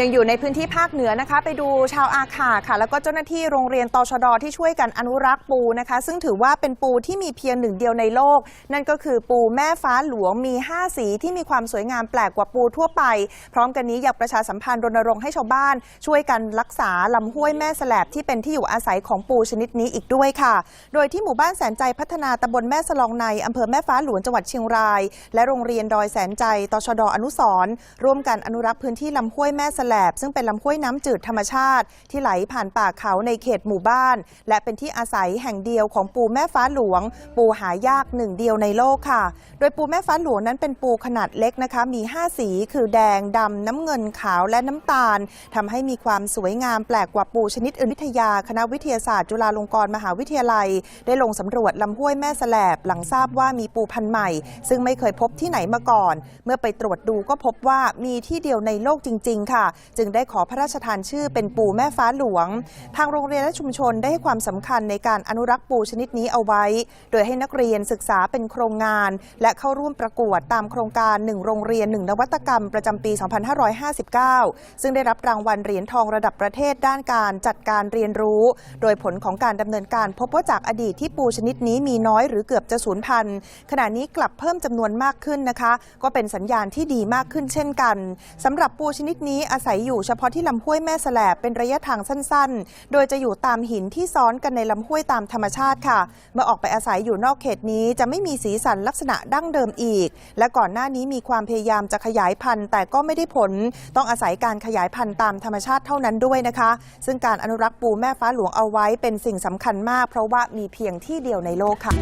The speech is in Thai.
ยังอยู่ในพื้นที่ภาคเหนือนะคะ ไปดูชาวอาขาค่ะ แล้วก็เจ้าหน้าที่โรงเรียนตชดที่ช่วยกันอนุรักษ์ปูนะคะ ซึ่งถือว่าเป็นปูที่มีเพียงหนึ่งเดียวในโลก นั่นก็คือปูแม่ฟ้าหลวงมี 5 สีที่มีความสวยงามแปลกกว่าปูทั่วไป พร้อมกันนี้อยากประชาสัมพันธ์รณรงค์ให้ชาวบ้าน ช่วยกันรักษาลำห้วยแม่แสลบที่เป็นที่อยู่อาศัยของปูชนิดนี้อีกด้วยค่ะ โดยที่หมู่บ้านแสนใจพัฒนาตำบลแม่สลองในอำเภอแม่ฟ้าหลวงจังหวัดเชียงราย และโรงเรียนดอยแสนใจตชดอนุสร์ร่วมกันอนุรักษ์พื้นที่ลำห้วยแม่แสแลบ ซึ่งเป็นลำห้วยน้ำจืดธรรมชาติ ที่ไหลผ่านป่าเขาในเขตหมู่บ้าน และเป็นที่อาศัยแห่งเดียวของปูแม่ฟ้าหลวง ปูหายากหนึ่งเดียวในโลกค่ะ โดยปูแม่ฟ้าหลวงนั้นเป็นปูขนาดเล็กนะคะ มี 5 สี คือแดงดำน้ำเงินขาวและน้ำตาลทำให้มีความสวยงามแปลกกว่าปูชนิดอื่นวิทยาคณะวิทยาศาสตร์จุฬาลงกรณ์มหาวิทยาลัย ได้ลงสำรวจลำห้วยแม่แสลบ หลังทราบว่ามีปูพันธุ์ใหม่ ซึ่งไม่เคยพบที่ไหนมาก่อน เมื่อไปตรวจดูก็พบว่ามีที่เดียวในโลกจริง ๆ ค่ะจึงได้ขอพระราชทานชื่อเป็นปูแม่ฟ้าหลวง ทางโรงเรียนและชุมชนได้ให้ความสำคัญในการอนุรักษ์ปูชนิดนี้เอาไว้ โดยให้นักเรียนศึกษาเป็นโครงงาน และเข้าร่วมประกวดตามโครงการ 1 โรงเรียน 1 นวัตกรรม ประจำปี 2559 ซึ่งได้รับรางวัลเหรียญทองระดับประเทศด้านการจัดการเรียนรู้ โดยผลของการดำเนินการพบว่าจากอดีตที่ปูชนิดนี้มีน้อยหรือเกือบจะสูญพันธุ์ขณะนี้กลับเพิ่มจำนวนมากขึ้นนะคะ ก็เป็นสัญญาณที่ดีมากขึ้นเช่นกันสำหรับปูชนิดนี้อาศัยอยู่เฉพาะที่ลำห้วยแม่แสลบเป็นระยะทางสั้นๆ โดยจะอยู่ตามหินที่ซ้อนกันในลำห้วยตามธรรมชาติค่ะ เมื่อออกไปอาศัยอยู่นอกเขตนี้จะไม่มีสีสันลักษณะดั้งเดิมอีก และก่อนหน้านี้มีความพยายามจะขยายพันธุ์ แต่ก็ไม่ได้ผล ต้องอาศัยการขยายพันธุ์ตามธรรมชาติเท่านั้นด้วยนะคะ ซึ่งการอนุรักษ์ปูแม่ฟ้าหลวงเอาไว้เป็นสิ่งสำคัญมาก เพราะว่ามีเพียงที่เดียวในโลกค่ะ